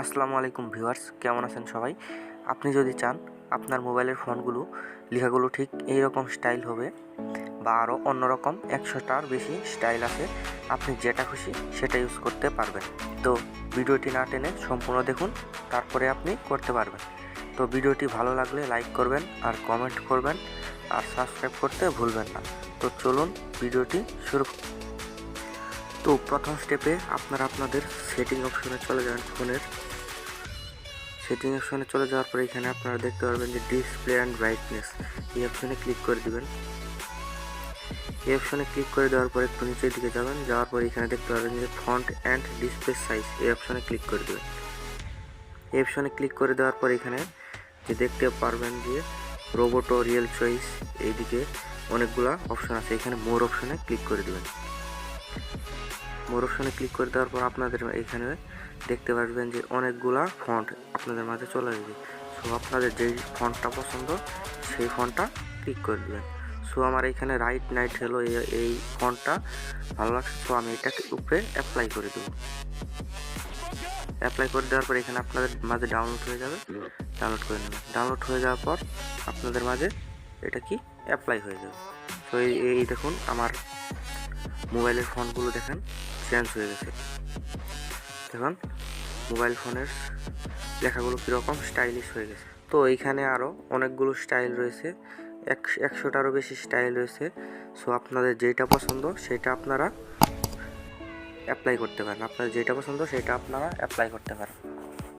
আসসালামু আলাইকুম ভিউয়ার্স, কেমন আছেন সবাই? আপনি যদি চান, আপনার মোবাইলের ফোনগুলো, লেখাগুলো ঠিক এই রকম স্টাইল হবে বা আরও অন্যরকম একশোটার বেশি স্টাইল আছে, আপনি যেটা খুশি সেটা ইউজ করতে পারবেন। তো ভিডিওটি না টেনে সম্পূর্ণ দেখুন, তারপরে আপনি করতে পারবেন। তো ভিডিওটি ভালো লাগলে লাইক করবেন আর কমেন্ট করবেন আর সাবস্ক্রাইব করতে ভুলবেন না। তো চলুন ভিডিওটি শুরু তো প্রথম স্টেপে আপনারা আপনাদের সেটিং অপশনে চলে যাবেন ফোনের। সেটিং অপশনে চলে যাওয়ার পরে এখানে আপনারা দেখতে পারবেন যে ডিসপ্লে অ্যান্ড ব্রাইটনেস এই অপশনে ক্লিক করে দিবেন। এই অপশনে ক্লিক করে দেওয়ার পরে একটু নিচের দিকে যাবেন। যাওয়ার পরে এখানে দেখতে পারবেন যে ফন্ট অ্যান্ড ডিসপ্লে সাইজ এই অপশনে ক্লিক করে দেবেন। এই অপশনে ক্লিক করে দেওয়ার পর এখানে যে দেখতে পারবেন যে রোবোট রিয়েল চয়েস এইদিকে অনেকগুলা অপশন আছে। এখানে মোর অপশনে ক্লিক করে দেবেন। মোর ক্লিক করে দেওয়ার পর আপনাদের এখানে দেখতে পারবেন যে অনেকগুলা ফন্ট আপনাদের মাঝে চলে আসবে। সো আপনাদের যেই ফন্টটা পছন্দ, সেই ফন্টটা ক্লিক করে দেবেন। সো আমার এখানে রাইট নাইট হলো এই- ফন্টটা ভালো লাগছে। তো আমি এটাকে উপরে অ্যাপ্লাই করে দেবো। অ্যাপ্লাই করে দেওয়ার পর এখানে আপনাদের মাঝে ডাউনলোড হয়ে যাবে। ডাউনলোড করে নেবেন। ডাউনলোড হয়ে যাওয়ার পর আপনাদের মাঝে এটা কি অ্যাপ্লাই হয়ে যাবে। তো এই এই দেখুন আমার মোবাইলের ফোনগুলো দেখেন। চেঞ্জ হয়ে গেছে। দেখুন মোবাইল ফোনের লেখাগুলো কীরকম স্টাইলিশ হয়ে গেছে। তো এইখানে আরও অনেকগুলো স্টাইল রয়েছে, এক, একশোটারও বেশি স্টাইল রয়েছে। সো আপনাদের যেটা পছন্দ, সেটা আপনারা অ্যাপ্লাই করতে পারেন। আপনার যেটা পছন্দ, সেটা আপনারা অ্যাপ্লাই করতে পারেন।